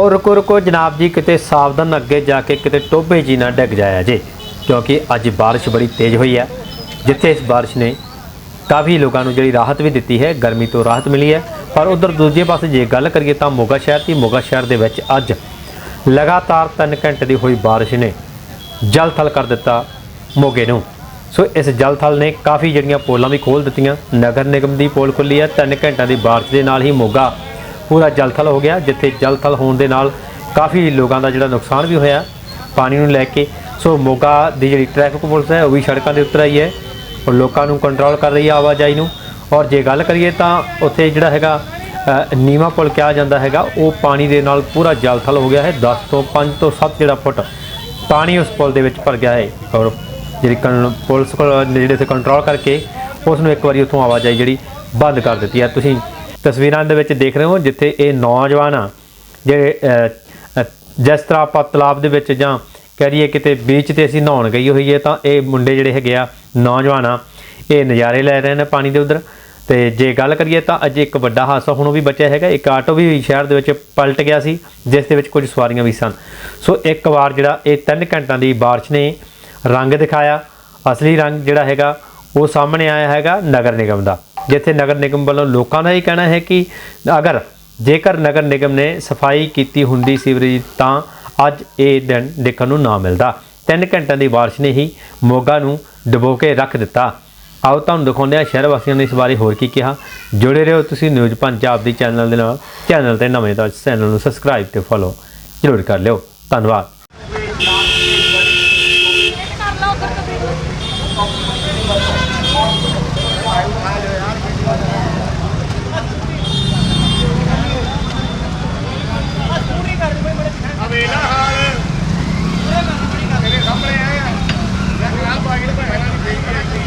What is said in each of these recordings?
ਔਰ ਰੁਕੋ ਰੁਕੋ ਜਨਾਬ ਜੀ ਕਿਤੇ ਸਾਵਧਾਨ ਅੱਗੇ ਜਾ ਕੇ ਕਿਤੇ ਟੋਭੇ ਜੀ ਨਾ ਡਿੱਗ ਜਾਇਆ ਜੇ, ਕਿਉਂਕਿ ਅੱਜ ਬਾਰਿਸ਼ ਬੜੀ ਤੇਜ਼ ਹੋਈ ਹੈ, ਜਿੱਥੇ ਇਸ ਬਾਰਿਸ਼ ਨੇ ਕਾਫੀ ਲੋਕਾਂ ਨੂੰ ਜਿਹੜੀ ਰਾਹਤ ਵੀ ਦਿੱਤੀ ਹੈ, ਗਰਮੀ ਤੋਂ ਰਾਹਤ ਮਿਲੀ ਹੈ। ਪਰ ਉਧਰ ਦੂਜੇ ਪਾਸੇ ਜੇ ਗੱਲ ਕਰੀਏ ਤਾਂ ਮੋਗਾ ਸ਼ਹਿਰ ਦੀ, ਮੋਗਾ ਸ਼ਹਿਰ ਦੇ ਵਿੱਚ ਅੱਜ ਲਗਾਤਾਰ 3 ਘੰਟੇ ਦੀ ਹੋਈ ਬਾਰਿਸ਼ ਨੇ ਜਲ ਥਲ ਕਰ ਦਿੱਤਾ ਮੋਗੇ ਨੂੰ। ਸੋ ਇਸ ਜਲ ਥਲ ਨੇ ਕਾਫੀ ਜਿਹੜੀਆਂ ਪੋਲਾਂ ਵੀ ਖੋਲ ਦਿੱਤੀਆਂ, ਨਗਰ ਨਿਗਮ ਦੀ ਪੋਲ ਖੁੱਲੀ ਹੈ 3 ਘੰਟਿਆਂ ਦੀ ਬਾਰਿਸ਼ ਦੇ ਨਾਲ ਹੀ ਮੋਗਾ ਪੂਰਾ ਜਲਥਲ ਹੋ ਗਿਆ ਜਿੱਥੇ ਜਲਥਲ ਹੋਣ ਦੇ ਨਾਲ ਕਾਫੀ ਲੋਕਾਂ ਦਾ ਜਿਹੜਾ ਨੁਕਸਾਨ ਵੀ ਹੋਇਆ ਪਾਣੀ ਨੂੰ ਲੈ ਕੇ। ਸੋ ਮੋਗਾ ਦੀ ਜਿਹੜੀ ਟ੍ਰੈਫਿਕ ਪੁਲਿਸ ਹੈ ਉਹ ਵੀ ਸੜਕਾਂ ਦੇ ਉੱਤਰ ਆਈ ਹੈ ਔਰ ਲੋਕਾਂ ਨੂੰ ਕੰਟਰੋਲ ਕਰ ਰਹੀ ਹੈ ਆਵਾਜਾਈ ਨੂੰ। ਔਰ ਜੇ ਗੱਲ ਕਰੀਏ ਤਾਂ ਉੱਥੇ ਜਿਹੜਾ ਹੈਗਾ ਅ, ਨੀਵਾਂ ਪੁਲ ਕਿਹਾ ਜਾਂਦਾ ਹੈਗਾ ਉਹ ਪਾਣੀ ਦੇ ਨਾਲ ਪੂਰਾ ਜਲਥਲ ਹੋ ਗਿਆ ਹੈ 10 ਤੋਂ 5 ਤੋਂ 7 ਜਿਹੜਾ ਫੁੱਟ ਪਾਣੀ ਉਸ ਪੁਲ ਦੇ ਵਿੱਚ ਭਰ ਗਿਆ ਹੈ। ਔਰ ਜਿਹੜੀ ਕਨ- ਪੁਲਿਸ ਕੋਲ ਜਿਹੜੇ ਤੇ ਕੰਟਰੋਲ ਕਰਕੇ ਉਸ ਨੂੰ ਇੱਕ ਵਾਰੀ ਉੱਥੋਂ ਆਵਾਜਾਈ ਜਿਹੜੀ ਬੰਦ ਕਰ ਦਿੱਤੀ ਹੈ। ਤੁਸੀਂ ਤਸਵੀਰਾਂ ਦੇ ਵਿੱਚ ਦੇਖ ਰਹੇ ਹੋ ਜਿੱਥੇ ਇਹ ਨੌਜਵਾਨ ਆ, ਜਿਹੜੇ ਜਿਸ ਤਰ੍ਹਾਂ ਆਪਾਂ ਤਲਾਬ ਦੇ ਵਿੱਚ ਜਾਂ ਕਹਦੀਏ ਕਿਤੇ ਬੀਚ ਤੇ ਅਸੀਂ ਨਹਾਉਣ ਗਈ ਹੋਈਏ ਤਾਂ ਇਹ ਮੁੰਡੇ ਜਿਹੜੇ ਹੈਗੇ ਆ, ਨੌਜਵਾਨ ਆ, ਇਹ ਨਜ਼ਾਰੇ ਲੈ ਰਹੇ ਨੇ ਪਾਣੀ ਦੇ ਉਧਰ। ਤੇ ਜੇ ਗੱਲ ਕਰੀਏ ਤਾਂ ਅੱਜ ਇੱਕ ਵੱਡਾ ਹਾਦਸਾ ਹੁਣ ਉਹ ਵੀ ਬਚਿਆ ਹੈਗਾ, ਇੱਕ ਆਟੋ ਵੀ ਸ਼ਹਿਰ ਦੇ ਵਿੱਚ ਪਲਟ ਗਿਆ ਸੀ, ਜਿਸ ਦੇ ਵਿੱਚ ਕੁਝ ਸਵਾਰੀਆਂ ਵੀ ਸਨ। ਸੋ ਇੱਕ ਵਾਰ ਜਿਹੜਾ ਇਹ 3 ਘੰਟਿਆਂ ਦੀ ਬਾਰਿਸ਼ ਨੇ ਰੰਗ ਦਿਖਾਇਆ, ਅਸਲੀ ਰੰਗ ਜਿਹੜਾ ਹੈਗਾ ਉਹ ਸਾਹਮਣੇ ਆਇਆ ਹੈਗਾ ਨਗਰ ਨਿਗਮ ਦਾ। ਜਿੱਥੇ ਨਗਰ ਨਿਗਮ ਵੱਲੋਂ ਲੋਕਾਂ ਦਾ ਇਹ ਕਹਿਣਾ ਹੈ ਕਿ ਅਗਰ ਜੇਕਰ ਨਗਰ ਨਿਗਮ ਨੇ ਸਫ਼ਾਈ ਕੀਤੀ ਹੁੰਦੀ ਸੀਵਰੇਜ, ਤਾਂ ਅੱਜ ਇਹ ਦਿਨ ਦੇਖਣ ਨੂੰ ਨਾ ਮਿਲਦਾ। 3 ਘੰਟਿਆਂ ਦੀ ਬਾਰਿਸ਼ ਨੇ ਹੀ ਮੋਗਾ ਨੂੰ ਡਬੋ ਕੇ ਰੱਖ ਦਿੱਤਾ। ਆਓ ਤੁਹਾਨੂੰ ਦਿਖਾਉਂਦੇ ਆ ਸ਼ਹਿਰ ਵਾਸੀਆਂ ਨੇ ਇਸ ਬਾਰੇ ਹੋਰ ਕੀ ਕਿਹਾ। ਜੁੜੇ ਰਹੋ ਤੁਸੀਂ ਨਿਊਜ਼ ਪੰਜਾਬ ਦੀ ਚੈਨਲ ਦੇ ਨਾਲ। ਚੈਨਲ ਤੇ ਨਵੇਂ ਤਾਂ ਚੈਨਲ ਨੂੰ ਸਬਸਕ੍ਰਾਈਬ ਤੇ ਫੋਲੋ ਜ਼ਰੂਰ ਕਰ ਲਿਓ। ਧੰਨਵਾਦ ਕਰ ਲਾ ਉਧਰ ਕਬੀਰ ਅਵੇਲਾ ਹਾਲ ਤੇਰੇ ਸਾਹਮਣੇ ਆਇਆ ਮੈਂ ਕਿਹਾ ਬਾਈ ਨੇ ਭੈਣਾ ਨਹੀਂ ਦੇਖੀ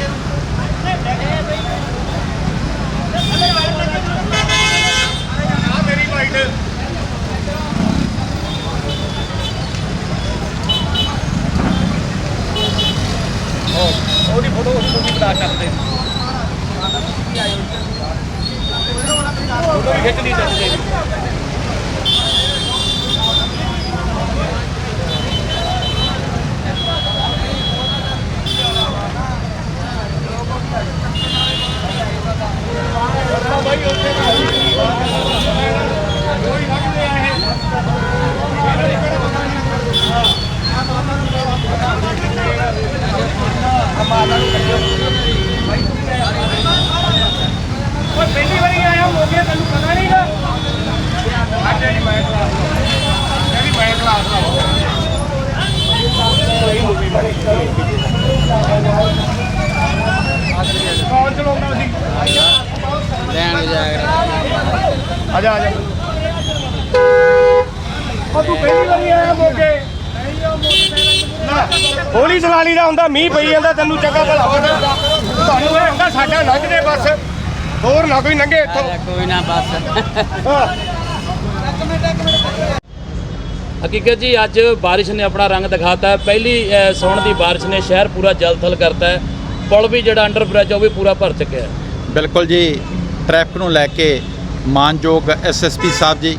ਆ ਮੇਰੀ ਵਾਈਟ ਉਹਦੀ ਫੋਟੋ ਕਰਦੇ ਨੇ ਬਣਾ ਸਕਦੇ ਫੋਟੋ ਵੀ ਖਿੱਚਣੀ ਚਾਹੀਦੀ ਬਾਈ ਉੱਥੇ ਕੋਈ ਲੱਗਦੇ ਆ ਇਹ ਓਏ ਪਹਿਲੀ ਵਾਰੀ ਆਇਆ ਮੋਗੇ ਤੈਨੂੰ ਪਤਾ ਨਹੀਂਗਾ। ਅੱਜ ਜੀ ਮੈਂ ਕਲਾਸ ਮੈਂ ਵੀ ਮੈਂ ਕਲਾਸ ਦਾ ਕੌਣ ਚਲਾਉਂਦਾ ਸੀ। ਲੈਣ ਜਾਇਆ ਆ ਜਾ ਆ ਜਾ। ਉਹ ਤੂੰ ਪਹਿਲੀ ਵਾਰੀ ਆਇਆ ਮੋਗੇ। ਨਾ ਹੌਲੀ ਚਲਾ ਲਈਦਾ ਹੁੰਦਾ ਮੀਂਹ ਪਈ ਜਾਂਦਾ ਤੈਨੂੰ ਚੱਕਾ ਭਲਾ ਹੋਣਾ ਤੁਹਾਨੂੰ ਇਹ ਹੁੰਦਾ ਸਾਡਾ ਲੰਘਦੇ ਬਸ। ਹੋਰ ਨਾ ਕੋਈ ਲੰਘੇ ਇੱਥੋਂ। ਕੋਈ ਨਾ ਬਸ। ਹਕੀਕਤ ਜੀ ਅੱਜ ਬਾਰਿਸ਼ ਨੇ ਆਪਣਾ ਰੰਗ ਦਿਖਾਤਾ ਹੈ। ਪਹਿਲੀ ਅ, ਸਾਉਣ ਦੀ ਬਾਰਿਸ਼ ਨੇ ਸ਼ਹਿਰ ਪੂਰਾ ਜਲ-ਥਲ ਕਰਤਾ ਹੈ। ਪੁਲ ਵੀ ਜਿਹੜਾ ਅੰਡਰ ਬ੍ਰਿਜ ਉਹ ਵੀ ਪੂਰਾ ਭਰ ਚੁੱਕਿਆ ਹੈ। ਬਿਲਕੁਲ ਜੀ ਟ੍ਰੈਫਿਕ ਨੂੰ ਲੈ ਕੇ ਮਾਨਯੋਗ ਐਸਐਸਪੀ ਸਾਹਿਬ ਜੀ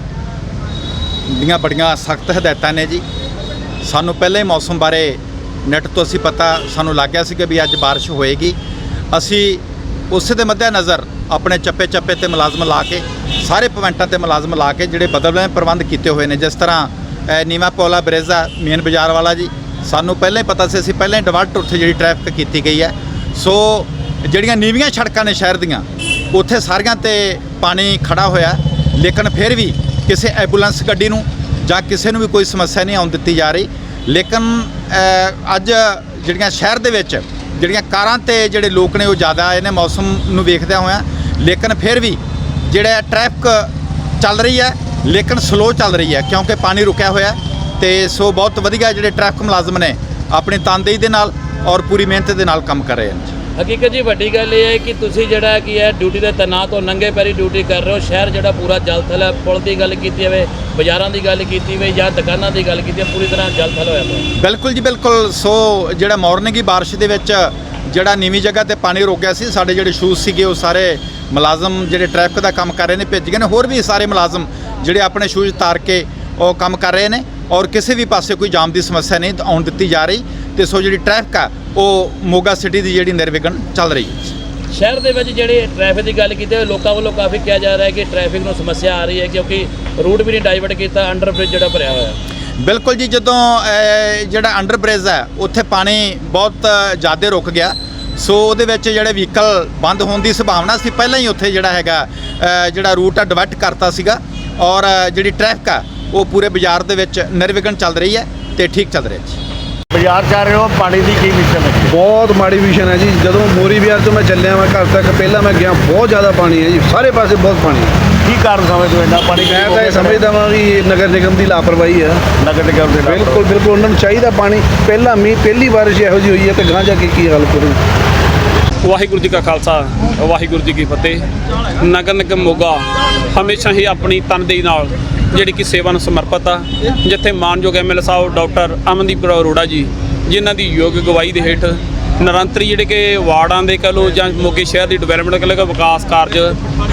ਦੀਆਂ ਬੜੀਆਂ ਸਖਤ ਹਦਾਇਤਾਂ ਨੇ ਜੀ। ਸਾਨੂੰ ਪਹਿਲੇ ਹੀ ਮੌਸਮ ਬਾਰੇ ਨੈਟ ਤੋਂ ਅਸੀਂ ਪਤਾ ਸਾਨੂੰ ਲੱਗ ਗਿਆ ਸੀ ਕਿ ਵੀ ਅੱਜ ਬਾਰਿਸ਼ ਹੋਏਗੀ। ਅਸੀਂ ਉਸੇ ਦੇ ਮੱਦੇ ਨਜ਼ਰ ਆਪਣੇ ਚੱਪੇ ਚੱਪੇ ਤੇ ਮੁਲਾਜ਼ਮ ਲਾ ਕੇ ਸਾਰੇ ਪੁਆਇੰਟਾਂ ਤੇ ਮੁਲਾਜ਼ਮ ਲਾ ਕੇ ਜਿਹੜੇ ਬਦਲਵੇਂ ਪ੍ਰਬੰਧ ਕੀਤੇ ਹੋਏ ਨੇ ਜਿਸ ਤਰ੍ਹਾਂ ਅ, ਪੋਲਾ ਬ੍ਰਿਜ ਬਰੇਜ਼ਾ ਮੇਨ ਬਾਜ਼ਾਰ ਵਾਲਾ ਜੀ ਸਾਨੂੰ ਪਹਿਲਾਂ ਹੀ ਪਤਾ ਸੀ ਅਸੀਂ ਪਹਿਲਾਂ ਹੀ ਡਿਵਰਟ ਉੱਥੇ ਜਿਹੜੀ ਟ੍ਰੈਫਿਕ ਕੀਤੀ ਗਈ ਹੈ। ਸੋ ਜਿਹੜੀਆਂ ਨੀਵੀਆਂ ਸੜਕਾਂ ਨੇ ਸ਼ਹਿਰ ਦੀਆਂ ਉੱਥੇ ਸਾਰੀਆਂ ਤੇ ਪਾਣੀ ਖੜਾ ਹੋਇਆ ਲੇਕਿਨ ਫਿਰ ਵੀ ਕਿਸੇ ਐਂਬੂਲੈਂਸ ਗੱਡੀ ਨੂੰ ਜਾਂ ਕਿਸੇ ਨੂੰ ਵੀ ਕੋਈ ਸਮੱਸਿਆ ਨਹੀਂ ਆਉਣ ਦਿੱਤੀ ਜਾ ਰਹੀ। ਲੇਕਿਨ ਅੱਜ ਜਿਹੜੀਆਂ ਸ਼ਹਿਰ ਦੇ ਵਿੱਚ ਜਿਹੜੀਆਂ ਕਾਰਾਂ ਤੇ ਜਿਹੜੇ ਲੋਕ ਨੇ ਉਹ ਜ਼ਿਆਦਾ ਆਏ ਨੇ ਮੌਸਮ ਨੂੰ ਵੇਖਦਿਆਂ ਹੋਇਆਂ ਲੇਕਿਨ ਫਿਰ ਵੀ ਜਿਹੜਾ ਟ੍ਰੈਫਿਕ ਚੱਲ ਰਹੀ ਹੈ ਲੇਕਿਨ ਸਲੋ ਚੱਲ ਰਹੀ ਹੈ ਕਿਉਂਕਿ ਪਾਣੀ ਰੁਕਿਆ ਹੋਇਆ ਹੈ ਤੇ ਸੋ ਬਹੁਤ ਵਧੀਆ ਜਿਹੜੇ ਟ੍ਰੈਫਿਕ ਮੁਲਾਜ਼ਮ ਨੇ ਆਪਣੀ ਤਨਦੇਹੀ ਦੇ ਨਾਲ ਔਰ ਪੂਰੀ ਮਿਹਨਤ ਦੇ ਨਾਲ ਕੰਮ ਕਰ ਰਹੇ ਹਨ। ਹਕੀਕਤ ਜੀ ਵੱਡੀ ਗੱਲ ਇਹ ਹੈ ਕਿ ਤੁਸੀਂ ਜਿਹੜਾ ਕੀ ਹੈ ਡਿਊਟੀ ਦੇ ਤੈਨਾਤ ਹੋ ਨੰਗੇ ਪੈਰੀ ਡਿਊਟੀ ਕਰ ਰਹੇ ਹੋ। ਸ਼ਹਿਰ ਜਿਹੜਾ ਪੂਰਾ ਜਲ-ਥਲ ਹੈ ਪੁਲ ਦੀ ਗੱਲ ਕੀਤੀ ਜਾਵੇ ਬਾਜ਼ਾਰਾਂ ਦੀ ਗੱਲ ਕੀਤੀ ਹੋਵੇ ਜਾਂ ਦੁਕਾਨਾਂ ਦੀ ਗੱਲ ਕੀਤੀ ਹੈ ਪੂਰੀ ਤਰ੍ਹਾਂ ਜਲ-ਥਲ ਹੋਇਆ ਪਿਆ। ਬਿਲਕੁਲ ਜੀ ਬਿਲਕੁਲ। ਸੋ ਜਿਹੜਾ ਮਾਰਨਿੰਗ ਹੀ ਬਾਰਿਸ਼ ਦੇ ਵਿੱਚ ਜਿਹੜਾ ਨੀਵੀਂ ਜਗ੍ਹਾ ਤੇ ਪਾਣੀ ਰੋਕਿਆ ਸੀ, ਸਾਡੇ ਜਿਹੜੇ ਸ਼ੂਜ਼ ਸੀਗੇ, ਉਹ ਸਾਰੇ ਮੁਲਾਜ਼ਮ ਜਿਹੜੇ ਟ੍ਰੈਫਿਕ ਦਾ ਕੰਮ ਕਰ ਰਹੇ ਨੇ, ਭੇਜ ਗਏ ਨੇ, ਹੋਰ ਵੀ ਸਾਰੇ ਮੁਲਾਜ਼ਮ ਜਿਹੜੇ ਆਪਣੇ ਸ਼ੂਜ਼ ਤਾਰ ਕੇ ਉਹ ਕੰਮ ਕਰ ਰਹੇ ਨੇ ਔਰ ਕਿਸੇ ਵੀ ਪਾਸੇ ਕੋਈ ਜਾਮ ਦੀ ਸਮੱਸਿਆ ਨਹੀਂ ਆਉਣ ਦਿੱਤੀ ਜਾ ਰਹੀ। ਤੇ ਸੋ ਜਿਹੜੀ ਟ੍ਰੈਫਿਕ ਆ, ਉਹ ਮੋਗਾ ਸਿਟੀ ਦੀ ਜਿਹੜੀ ਨਿਰਵਿਘਨ ਚੱਲ ਰਹੀ ਹੈ। ਸ਼ਹਿਰ ਦੇ ਵਿੱਚ ਜਿਹੜੇ ਟ੍ਰੈਫਿਕ ਦੀ ਗੱਲ ਕੀਤੀ ਹੈ ਲੋਕਾਂ ਵੱਲੋਂ ਕਾਫੀ ਕਿਹਾ ਜਾ ਰਿਹਾ ਹੈ ਕਿ ਟ੍ਰੈਫਿਕ ਨੂੰ ਸਮੱਸਿਆ ਆ ਰਹੀ ਹੈ ਕਿਉਂਕਿ ਰੂਟ ਵੀ ਨਹੀਂ ਡਾਈਵਰਟ ਕੀਤਾ ਅੰਡਰ ਬ੍ਰਿਜ ਜਿਹੜਾ ਭਰਿਆ ਹੋਇਆ। ਬਿਲਕੁਲ ਜੀ ਜਦੋਂ ਜਿਹੜਾ ਅੰਡਰ ਬ੍ਰਿਜ ਹੈ ਉੱਥੇ ਪਾਣੀ ਬਹੁਤ ਜ਼ਿਆਦਾ ਰੁਕ ਗਿਆ। ਸੋ ਉਹਦੇ ਵਿੱਚ ਜਿਹੜੇ ਵਹੀਕਲ ਬੰਦ ਹੋਣ ਦੀ ਸੰਭਾਵਨਾ ਸੀ ਪਹਿਲਾਂ ਹੀ ਉੱਥੇ ਜਿਹੜਾ ਹੈਗਾ ਜਿਹੜਾ ਰੂਟ ਆ ਡਿਵਰਟ ਕਰਤਾ ਸੀਗਾ। ਔਰ ਜਿਹੜੀ ਟ੍ਰੈਫਿਕ ਆ ਉਹ ਪੂਰੇ ਬਾਜ਼ਾਰ ਦੇ ਵਿੱਚ ਨਿਰਵਿਘਨ ਚੱਲ ਰਹੀ ਹੈ ਤੇ ਠੀਕ ਚੱਲ ਰਹੀ ਹੈ ਜੀ। ਬਾਜ਼ਾਰ ਜਾ ਰਹੇ ਹੋ ਪਾਣੀ ਦੀ ਕੀ ਮਿਸ਼ਨ ਹੈ? ਬਹੁਤ ਮਾੜੀ ਵਿਸ਼ਨ ਹੈ ਜੀ। ਜਦੋਂ ਮੋਰੀ ਵਿਆਰ ਤੋਂ ਮੈਂ ਚੱਲਿਆ ਮੈਂ ਘਰ ਤੱਕ ਪਹਿਲਾਂ ਮੈਂ ਗਿਆ ਬਹੁਤ ਜ਼ਿਆਦਾ ਪਾਣੀ ਹੈ ਜੀ। ਸਾਰੇ ਪਾਸੇ ਬਹੁਤ ਪਾਣੀ ਹੈ। ਕੀ ਕਾਰਨ ਸਮਝਦੇ ਹੋ ਇੰਨਾ ਪਾਣੀ ਮੈਂ ਤਾਂ ਇਹ ਸਮਝਦਾ ਵਾਂ ਵੀ ਇਹ ਨਗਰ ਨਿਗਮ ਦੀ ਲਾਪਰਵਾਹੀ ਹੈ ਨਗਰ ਨਿਗਮ ਦੇ ਨਾਲ। ਬਿਲਕੁਲ ਬਿਲਕੁਲ ਉਹਨਾਂ ਨੂੰ ਚਾਹੀਦਾ ਪਾਣੀ। ਪਹਿਲਾ ਮੀਂਹ ਪਹਿਲੀ ਬਾਰਿਸ਼ ਇਹੋ ਜਿਹੀ ਹੋਈ ਹੈ ਤੇ ਗਾਂ ਜਾ ਕੇ ਕੀ ਹਾਲ ਕਰੂ? ਵਾਹਿਗੁਰੂ ਜੀ ਕਾ ਖਾਲਸਾ ਵਾਹਿਗੁਰੂ ਜੀ ਕੀ ਫਤਿਹ। ਨਗਰ ਨਿਗਮ ਮੋਗਾ ਹਮੇਸ਼ਾ ਹੀ ਆਪਣੀ ਤਨਦੇਹੀ ਨਾਲ ਜਿਹੜੀ ਕਿ ਸੇਵਾ ਨੂੰ ਸਮਰਪਿਤ ਆ। ਜਿੱਥੇ ਮਾਨਯੋਗ ਐਮਐਲਏ ਸਾਹਿਬ ਡਾਕਟਰ ਅਮਨਦੀਪ ਕੌਰ ਅਰੋੜਾ ਜੀ ਜਿਨ੍ਹਾਂ ਦੀ ਯੋਗ ਗਵਾਹੀ ਦੇ ਹੇਠ ਨਿਰੰਤਰੀ ਜਿਹੜੇ ਕਿ ਵਾਰਡਾਂ ਦੇ ਕਹ ਲਓ ਜਾਂ ਮੋਗੇ ਸ਼ਹਿਰ ਦੀ ਡਿਵੈਲਪਮੈਂਟ ਕਹ ਲਓ ਵਿਕਾਸ ਕਾਰਜ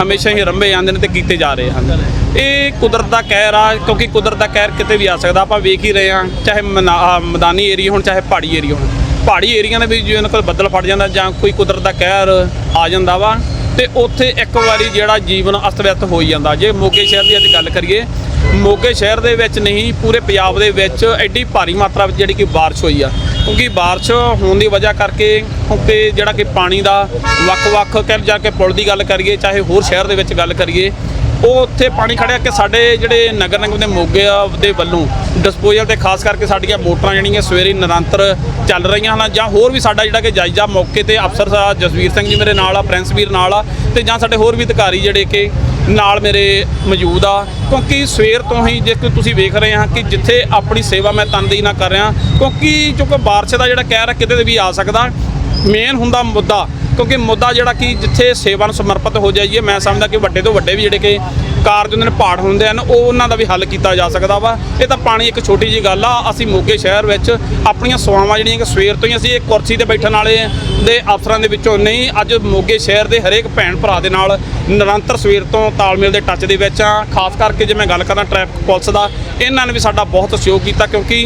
ਹਮੇਸ਼ਾ ਹੀ ਰੰਭੇ ਜਾਂਦੇ ਨੇ ਤੇ ਕੀਤੇ ਜਾ ਰਹੇ ਹਨ। ਇਹ ਕੁਦਰਤ ਦਾ ਕਹਿਰ ਆ, ਕਿਉਂਕਿ ਕੁਦਰਤ ਦਾ ਕਹਿਰ ਕਿਤੇ ਵੀ ਆ ਸਕਦਾ, ਆਪਾਂ ਵੇਖ ਹੀ ਰਹੇ ਹਾਂ, ਚਾਹੇ ਮਨਾ- ਮੈਦਾਨੀ ਏਰੀਆ ਹੋਣ, ਚਾਹੇ ਪਹਾੜੀ ਏਰੀਆ ਹੋਣ। ਪਹਾੜੀ ਏਰੀਆ ਦੇ ਵਿੱਚ ਜਿਵੇਂ ਕੋਈ ਬੱਦਲ ਫਟ ਜਾਂਦਾ ਜਾਂ ਕੋਈ ਕੁਦਰਤ ਦਾ ਕਹਿਰ ਆ ਜਾਂਦਾ ਵਾ, ਤੇ ਉੱਥੇ ਇੱਕ ਵਾਰੀ ਜਿਹੜਾ ਜੀਵਨ ਅਸਤ-ਵਿਅਸਤ ਹੋ ਜਾਂਦਾ। ਜੇ ਮੋਗੇ ਸ਼ਹਿਰ ਦੀ ਅੱਜ ਗੱਲ ਕਰੀਏ ਮੋਗੇ ਸ਼ਹਿਰ ਦੇ ਵਿੱਚ ਨਹੀਂ, ਪੂਰੇ ਪੰਜਾਬ ਦੇ ਵਿੱਚ ਐਡੀ ਭਾਰੀ ਮਾਤਰਾ ਵਿੱਚ ਜਿਹੜੀ ਕਿ ਬਾਰਿਸ਼ ਹੋਈ ਆ। ਕਿਉਂਕਿ ਬਾਰਿਸ਼ ਹੋਣ ਦੀ ਵਜ੍ਹਾ ਕਰਕੇ ਕਿਉਂਕਿ ਜਿਹੜਾ ਕਿ ਪਾਣੀ ਦਾ ਵੱਖ-ਵੱਖ ਕਹਿ ਜਾ ਕੇ ਪੁਲ ਦੀ ਗੱਲ ਕਰੀਏ, ਚਾਹੇ ਹੋਰ ਸ਼ਹਿਰ ਦੇ ਵਿੱਚ ਗੱਲ ਕਰੀਏ ਉਹ ਉੱਥੇ ਪਾਣੀ ਖੜਿਆ ਕਿ ਸਾਡੇ ਜਿਹੜੇ ਨਗਰ ਨਿਗਮ ਦੇ ਮੋਗੇ ਦੇ ਵੱਲੋਂ ਡਿਸਪੋਜ਼ਲ ਤੇ ਖਾਸ ਕਰਕੇ ਸਾਡੀਆਂ ਮੋਟਰਾਂ ਜਿਹੜੀਆਂ ਸਵੇਰੇ ਨਿਰੰਤਰ ਚੱਲ ਰਹੀਆਂ ਹਨ ਜਾਂ ਹੋਰ ਵੀ ਸਾਡਾ ਜਿਹੜਾ ਕਿ ਜਾਇਜ਼ਾ ਮੌਕੇ ਤੇ ਅਫਸਰ ਸਾਹਿਬ ਜਸਵੀਰ ਸਿੰਘ ਜੀ ਮੇਰੇ ਨਾਲ ਆ, ਪ੍ਰਿੰਸ ਵੀਰ ਨਾਲ ਆ ਤੇ ਜਾਂ ਸਾਡੇ ਹੋਰ ਵੀ ਅਧਿਕਾਰੀ ਜਿਹੜੇ ਕਿ ਨਾਲ ਮੇਰੇ ਮੌਜੂਦ ਆ। ਕਿਉਂਕਿ ਸਵੇਰ ਤੋਂ ਹੀ ਜੇ ਤੁਸੀਂ ਵੇਖ ਰਹੇ ਹਾਂ ਕਿ ਜਿੱਥੇ ਆਪਣੀ ਸੇਵਾ ਮੈਂ ਤਨਦੇਹੀ ਨਾਲ ਕਰ ਰਿਹਾ, ਕਿਉਂਕਿ ਚੁੱਕ ਬਾਰਿਸ਼ ਦਾ ਜਿਹੜਾ ਕਹਿ ਰਿਹਾ ਕਿਤੇ ਵੀ ਆ ਸਕਦਾ। ਮੇਨ ਹੁੰਦਾ ਮੁੱਦਾ ਕਿਉਂਕਿ ਮੁੱਦਾ ਜਿਹੜਾ ਕਿ ਜਿੱਥੇ ਸੇਵਾ ਨੂੰ ਸਮਰਪਿਤ ਹੋ ਜਾਈਏ, ਮੈਂ ਸਮਝਦਾ ਕਿ ਵੱਡੇ ਤੋਂ ਵੱਡੇ ਵੀ ਜਿਹੜੇ ਕਿ ਕਾਰਜ ਹੁੰਦੇ ਨੇ ਪਹਾੜ ਹੁੰਦੇ ਹਨ, ਉਹ ਉਹਨਾਂ ਦਾ ਵੀ ਹੱਲ ਕੀਤਾ ਜਾ ਸਕਦਾ ਵਾ। ਇਹ ਤਾਂ ਪਾਣੀ ਇੱਕ ਛੋਟੀ ਜੀ ਗੱਲ ਆ, ਅਸੀਂ ਮੋਗੇ ਸ਼ਹਿਰ ਵਿੱਚ ਆਪਣੀਆਂ ਸੇਵਾਵਾਂ ਜਿਹੜੀਆਂ ਕਿ ਸਵੇਰ ਤੋਂ ਹੀ ਅਸੀਂ ਇੱਕ ਕੁਰਸੀ ਤੇ ਬੈਠਣ ਵਾਲੇ ਦੇ ਅਫਸਰਾਂ ਦੇ ਵਿੱਚੋਂ ਨਹੀਂ, ਅੱਜ ਮੋਗੇ ਸ਼ਹਿਰ ਦੇ ਹਰੇਕ ਭੈਣ ਭਰਾ ਦੇ ਨਾਲ ਨਿਰੰਤਰ ਸਵੇਰ ਤੋਂ ਤਾਲਮੇਲ ਦੇ ਟੱਚ ਦੇ ਵਿੱਚ ਆ ਖਾਸ ਕਰਕੇ ਜੇ ਮੈਂ ਗੱਲ ਕਰਾਂ ਟ੍ਰੈਫਿਕ ਪੁਲਿਸ ਦਾ, ਇਹਨਾਂ ਨੇ ਵੀ ਸਾਡਾ ਬਹੁਤ ਸਹਿਯੋਗ ਕੀਤਾ ਕਿਉਂਕਿ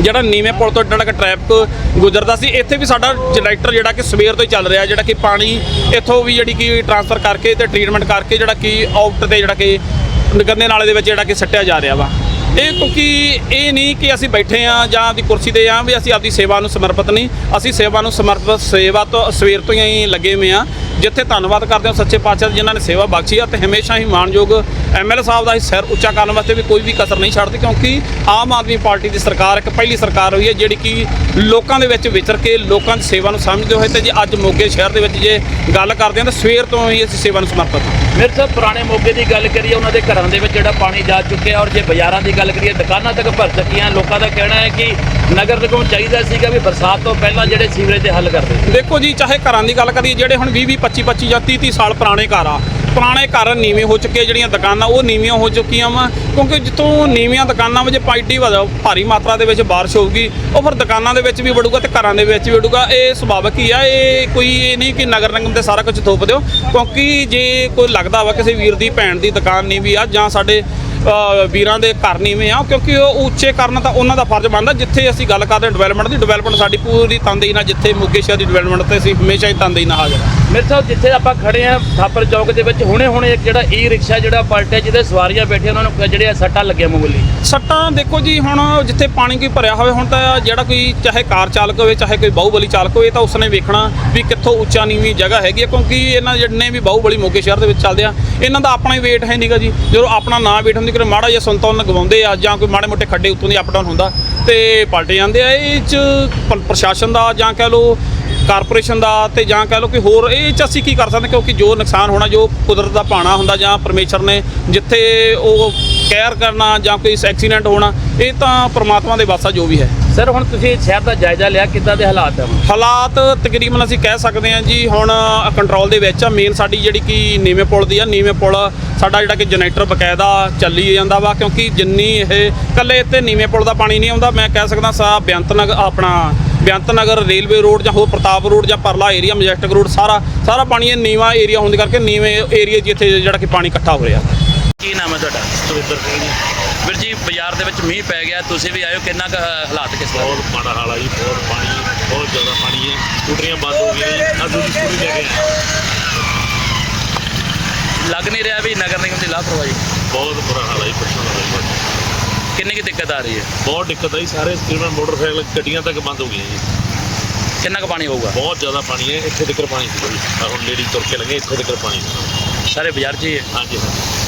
ਜਿਹੜਾ ਨੀਵੇਂ ਪੁਲ ਤੋਂ ਜਿਹੜਾ ਕਿ ਟ੍ਰੈਫਿਕ ਗੁਜ਼ਰਦਾ ਸੀ, ਇੱਥੇ ਵੀ ਸਾਡਾ ਜਨਰੇਟਰ ਜਿਹੜਾ ਕਿ ਸਵੇਰ ਤੋਂ ਹੀ ਚੱਲ ਰਿਹਾ, ਜਿਹੜਾ ਕਿ ਪਾਣੀ ਇੱਥੋਂ ਵੀ ਜਿਹੜੀ ਕਿ ਟ੍ਰਾਂਸਫਰ ਕਰਕੇ ਤੇ ਟ੍ਰੀਟਮੈਂਟ ਕਰਕੇ ਜਿਹੜਾ ਕਿ ਆਊਟ ਤੇ ਜਿਹੜਾ ਕਿ ਗੰਦੇ ਨਾਲੇ ਦੇ ਵਿੱਚ ਜਿਹੜਾ ਕਿ ਸੱਟਿਆ ਜਾ ਰਿਹਾ ਵਾ। ਇਹ ਕਿਉਂਕਿ ਇਹ ਨਹੀਂ ਕਿ ਅਸੀਂ ਬੈਠੇ ਆ ਜਾਂ ਆਪਦੀ ਕੁਰਸੀ ਤੇ ਆ ਵੀ ਅਸੀਂ ਆਪਦੀ ਸੇਵਾ ਨੂੰ ਸਮਰਪਿਤ ਨਹੀਂ, ਅਸੀਂ ਸੇਵਾ ਨੂੰ ਸਮਰਪਿਤ ਸੇਵਾ ਤੋਂ ਸਵੇਰ ਤੋਂ ਹੀ ਲੱਗੇ ਹੋਏ ਆ ਜਿੱਥੇ ਧੰਨਵਾਦ ਕਰਦੇ ਹਾਂ ਸੱਚੇ ਪਾਤਸ਼ਾਹ ਜਿਨ੍ਹਾਂ ਨੇ ਸੇਵਾ ਬਖਸ਼ੀ ਆ ਤੇ ਹਮੇਸ਼ਾ ਹੀ ਮਾਣਯੋਗ ਐਮਐਲਏ ਸਾਹਿਬ ਦਾ ਹੀ ਸਿਰ ਉੱਚਾ ਕਰਨ ਵਾਸਤੇ ਵੀ ਕੋਈ ਵੀ ਕਸਰ ਨਹੀਂ ਛੱਡਦੀ, ਕਿਉਂਕਿ ਆਮ ਆਦਮੀ ਪਾਰਟੀ ਦੀ ਸਰਕਾਰ ਇੱਕ ਪਹਿਲੀ ਸਰਕਾਰ ਹੋਈ ਹੈ ਜਿਹੜੀ ਕਿ ਲੋਕਾਂ ਦੇ ਵਿੱਚ ਵਿਚਰ ਕੇ ਲੋਕਾਂ ਦੀ ਸੇਵਾ ਨੂੰ ਸਮਝਦੇ ਹੋਏ ਤੇ ਜੇ ਅੱਜ ਮੋਗੇ ਸ਼ਹਿਰ ਦੇ ਵਿੱਚ ਜੇ ਗੱਲ ਕਰਦੇ ਹਾਂ ਤਾਂ ਸਵੇਰ ਤੋਂ ਹੀ ਅਸੀਂ ਸੇਵਾ ਨੂੰ ਸਮਰਪਿਤ ਹਾਂ। ਮੇਰੇ ਸਾਹਿਬ ਪੁਰਾਣੇ ਮੋਗੇ ਦੀ ਗੱਲ ਕਰੀਏ, ਉਹਨਾਂ ਦੇ ਘਰਾਂ ਦੇ ਵਿੱਚ ਜਿਹੜਾ ਪਾਣੀ ਜਾ ਚੁੱਕਿਆ ਔਰ ਜੇ ਬਾਜ਼ਾਰਾਂ ਦੀ ਗੱਲ ਕਰੀਏ, ਦੁਕਾਨਾਂ ਤੱਕ ਭਰ ਚੁੱਕੀਆਂ, ਲੋਕਾਂ ਦਾ ਕਹਿਣਾ ਹੈ ਕਿ ਨਗਰ ਨਿਗਮ ਚਾਹੀਦਾ ਸੀਗਾ ਵੀ ਬਰਸਾਤ ਤੋਂ ਪਹਿਲਾਂ ਜਿਹੜੇ ਸੀਵਰੇਜ ਦੇ ਹੱਲ ਕਰਦੇ ਦੇਖੋ ਜੀ, ਚਾਹੇ ਘਰਾਂ ਦੀ ਗੱਲ ਕਰੀਏ, ਜਿਹੜੇ ਹੁਣ 20 20 25 25 ਜਾਂ 30 30 ਸਾਲ ਪੁਰਾਣੇ ਘਰ ਆ, ਪੁਰਾਣੇ ਘਰ ਨੀਵੇਂ ਹੋ ਚੁੱਕੇ ਜਿਹੜੀਆਂ ਦੁਕਾਨਾਂ, ਉਹ ਨੀਵੀਆਂ ਹੋ ਚੁੱਕੀਆਂ ਵਾ, ਕਿਉਂਕਿ ਜਿੱਥੋਂ ਨੀਵੀਆਂ ਦੁਕਾਨਾਂ ਵਿੱਚ ਪਾਈਟੀ ਵਧਾ, ਭਾਰੀ ਮਾਤਰਾ ਦੇ ਵਿੱਚ ਬਾਰਿਸ਼ ਹੋਊਗੀ, ਉਹ ਫਿਰ ਦੁਕਾਨਾਂ ਦੇ ਵਿੱਚ ਵੀ ਵੜੂਗਾ ਤੇ ਘਰਾਂ ਦੇ ਵਿੱਚ ਵੀ ਵੜੂਗਾ। ਇਹ ਸੁਭਾਵਿਕ ਹੀ ਆ, ਇਹ ਕੋਈ ਇਹ ਨਹੀਂ ਕਿ ਨਗਰ ਨਿਗਮ ਤੇ ਸਾਰਾ ਕੁਝ ਥੋਪ ਦਿਓ, ਕਿਉਂਕਿ ਜੇ ਕੋਈ ਲੱਗਦਾ ਵਾ ਕਿਸੇ ਵੀਰ ਦੀ, ਭੈਣ ਦੀ ਦੁਕਾਨ ਨੀਵੀਂ ਆ, ਜਾਂ ਸਾਡੇ ਵੀਰਾਂ ਦੇ ਘਰ ਨੀਵੇਂ ਆ, ਕਿਉਂਕਿ ਉਹ ਉੱਚੇ ਕਰਨ ਤਾਂ ਉਹਨਾਂ ਦਾ ਫਰਜ਼ ਬਣਦਾ, ਜਿੱਥੇ ਅਸੀਂ ਗੱਲ ਕਰਦੇ ਡਿਵੈਲਪਮੈਂਟ ਦੀ ਡਿਵੈਲਪਮੈਂਟ ਸਾਡੀ ਪੂਰੀ ਤੰਦੇਹੀ ਨਾਲ, ਜਿੱਥੇ ਮੁੱਗੇ ਸ਼ਹਿਰ ਦੀ ਡਿਵੈਲਪਮੈਂਟ ਤੇ ਅਸੀਂ ਹਮੇਸ਼ਾ ਹੀ ਤੰਦੇਹੀ ਨਾਲ ਹਾਜ਼ਰ ਹਾਂ। ਮੇਰੇ ਸਾਹਿਬ, ਜਿੱਥੇ ਆਪਾਂ ਖੜੇ ਆ ਥਾਪਰ ਚੌਕ ਦੇ ਵਿੱਚ ਹੁਣੇ ਹੁਣੇ ਇੱਕ ਜਿਹੜਾ ਈ ਰਿਕਸ਼ਾ ਜਿਹੜਾ ਪਲਟਿਆ, ਜਿਹਦੇ ਸਵਾਰੀਆਂ ਬੈਠੀਆਂ, ਉਹਨਾਂ ਨੂੰ ਜਿਹੜੇ ਸੱਟਾਂ ਲੱਗੀਆਂ ਮਾਮੂਲੀ। ਸੱਟਾਂ ਦੇਖੋ ਜੀ, ਹੁਣ ਜਿੱਥੇ ਪਾਣੀ ਕੋਈ ਭਰਿਆ ਹੋਵੇ, ਹੁਣ ਤਾਂ ਜਿਹੜਾ ਕੋਈ ਚਾਹੇ ਕਾਰ ਚਾਲਕ ਹੋਵੇ, ਚਾਹੇ ਕੋਈ ਬਾਹੂਬਲੀ ਚਾਲਕ ਹੋਵੇ ਤਾਂ ਉਸਨੇ ਵੇਖਣਾ ਵੀ ਕਿੱਥੋਂ ਉੱਚਾ ਨੀਵੀਂ ਜਗ੍ਹਾ ਹੈਗੀ ਹੈ ਕਿਉਂਕਿ ਇਹਨਾਂ ਜਿੰਨੇ ਵੀ ਬਾਹੂਬਲੀ ਮੋਗੇ ਸ਼ਹਿਰ ਦੇ ਵਿੱਚ ਚੱਲਦੇ ਆ, ਇਹਨਾਂ ਦਾ ਆਪਣਾ ਹੀ ਵੇਟ ਹੈ ਨਹੀਂਗਾ ਜੀ। ਜਦੋਂ ਆਪਣਾ ਨਾ ਵੇਟ ਹੁੰਦੀ ਕਿ ਮਾੜਾ ਜਿਹਾ ਸੰਤੁਲਨ ਗਵਾਉਂਦੇ ਆ, ਜਾਂ ਕੋਈ ਮਾੜੇ ਮੋਟੇ ਖੱਡੇ ਉੱਤੋਂ ਦੀ ਅਪ ਡਾਊਨ ਹੁੰਦਾ, ਤੇ ਪਲਟ ਜਾਂਦੇ ਆ, ਇਹ ਚ ਪ- ਪ੍ਰਸ਼ਾਸਨ ਦਾ ਜਾਂ ਕਹਿ ਲਓ ਕਾਰਪੋਰੇਸ਼ਨ ਦਾ ਤੇ ਜਾਂ ਕਹਿ ਲਓ ਕਿ ਹੋਰ ਇਹ ਚ ਅਸੀਂ ਕੀ ਕਰ ਸਕਦੇ ਕਿਉਂਕਿ ਜੋ ਨੁਕਸਾਨ ਹੋਣਾ ਜੋ ਕੁਦਰਤ ਦਾ ਭਾਣਾ ਹੁੰਦਾ ਜਾਂ ਪਰਮੇਸ਼ਰ ਨੇ ਜਿੱਥੇ ਉਹ ਕਹਿਰ ਕਰਨਾ ਜਾਂ ਕੋਈ ਐਕਸੀਡੈਂਟ ਹੋਣਾ ਇਹ ਤਾਂ ਪ੍ਰਮਾਤਮਾ ਦੇ ਵਾਸਾ ਜੋ ਵੀ ਹੈ ਸਰ ਹੁਣ ਤੁਸੀਂ ਸ਼ਹਿਰ ਦਾ ਜਾਇਜ਼ਾ ਲਿਆ ਕਿੱਦਾਂ ਦੇ ਹਾਲਾਤ ਹੁਣ? ਹਾਲਾਤ ਤਕਰੀਬਨ ਅਸੀਂ ਕਹਿ ਸਕਦੇ ਹਾਂ ਜੀ ਹੁਣ ਕੰਟਰੋਲ ਦੇ ਵਿੱਚ ਆ ਮੇਨ ਸਾਡੀ ਜਿਹੜੀ ਕਿ ਨੀਵੇਂ ਪੁਲ ਦੀ ਆ ਨੀਵੇਂ ਪੁਲ ਸਾਡਾ ਜਿਹੜਾ ਕਿ ਜਨਰੇਟਰ ਬਕਾਇਦਾ ਚੱਲੀ ਜਾਂਦਾ ਵਾ ਕਿਉਂਕਿ ਜਿੰਨੀ ਇਹ ਕੱਲੇ ਇੱਥੇ ਨੀਵੇਂ ਪੁਲ ਦਾ ਪਾਣੀ ਨਹੀਂ ਆਉਂਦਾ ਮੈਂ ਕਹਿ ਸਕਦਾ ਸਾ ਬੇਅੰਤ ਆਪਣਾ ਬੇਅੰਤ ਨਗਰ ਰੇਲਵੇ ਰੋਡ ਜਾਂ ਹੋਰ ਪ੍ਰਤਾਪ ਰੋਡ ਜਾਂ ਪਰਲਾ ਏਰੀਆ ਮੈਜੈਸਟਿਕ ਰੋਡ ਸਾਰਾ ਸਾਰਾ ਪਾਣੀ ਇਹ ਨੀਵਾਂ ਏਰੀਆ ਹੋਣ ਦੇ ਕਰਕੇ ਨੀਵੇਂ ਏਰੀਆ ਇੱਥੇ ਜਿਹੜਾ ਕਿ ਪਾਣੀ ਇਕੱਠਾ ਹੋ ਰਿਹਾ। ਕੀ ਨਾਮ ਹੈ ਤੁਹਾਡਾ? ਸੁਰਿੰਦਰ ਸਿੰਘ ਜੀ। ਵੀਰ ਜੀ ਬਾਜ਼ਾਰ ਦੇ ਵਿੱਚ ਮੀਂਹ ਪੈ ਗਿਆ ਤੁਸੀਂ ਵੀ ਆਇਓ ਕਿੰਨਾ ਕੁ ਹਾਲਾਤ ਕਿਸ ਤਰ੍ਹਾਂ ਬਹੁਤ ਮਾੜਾ ਹਾਲ ਆ ਜੀ ਬਹੁਤ ਪਾਣੀ ਬਹੁਤ ਜ਼ਿਆਦਾ ਪਾਣੀ ਹੈ। ਸਕੂਟਰੀਆਂ ਬੰਦ ਹੋ ਗਈਆਂ ਜੀ ਆ ਦੂਜੀ ਸਕੂਟਰੀ ਲੈ ਕੇ ਆਏ ਲੱਗ ਨਹੀਂ ਰਿਹਾ ਵੀ ਨਗਰ ਨਿਗਮ ਦੀ ਲਾਪਰਵਾਹੀ? ਬਹੁਤ ਬੁਰਾ ਹਾਲ ਹੈ ਜੀ ਵਾਲਾ ਹੀ ਬਹੁਤ। ਕਿੰਨੀ ਕੀ ਦਿੱਕਤ ਆ ਰਹੀ ਹੈ? ਬਹੁਤ ਦਿੱਕਤ ਆਈ ਸਾਰੇ ਤਕਰੀਬਨ ਮੋਟਰਸਾਈਕਲ ਗੱਡੀਆਂ ਤੱਕ ਬੰਦ ਹੋ ਗਈਆਂ ਜੀ। ਕਿੰਨਾ ਕੁ ਪਾਣੀ ਹੋਊਗਾ? ਬਹੁਤ ਜ਼ਿਆਦਾ ਪਾਣੀ ਹੈ ਇੱਥੇ ਤੱਕ ਪਾਣੀ ਸੀ ਹੁਣ ਲੇਡੀ ਤੁਰ ਕੇ ਲੰਘੇ ਇੱਥੇ ਤੱਕ ਪਾਣੀ ਸੀ ਸਾਰੇ ਬਾਜ਼ਾਰ 'ਚ ਹੀ ਹੈ? ਹਾਂਜੀ ਹਾਂਜੀ।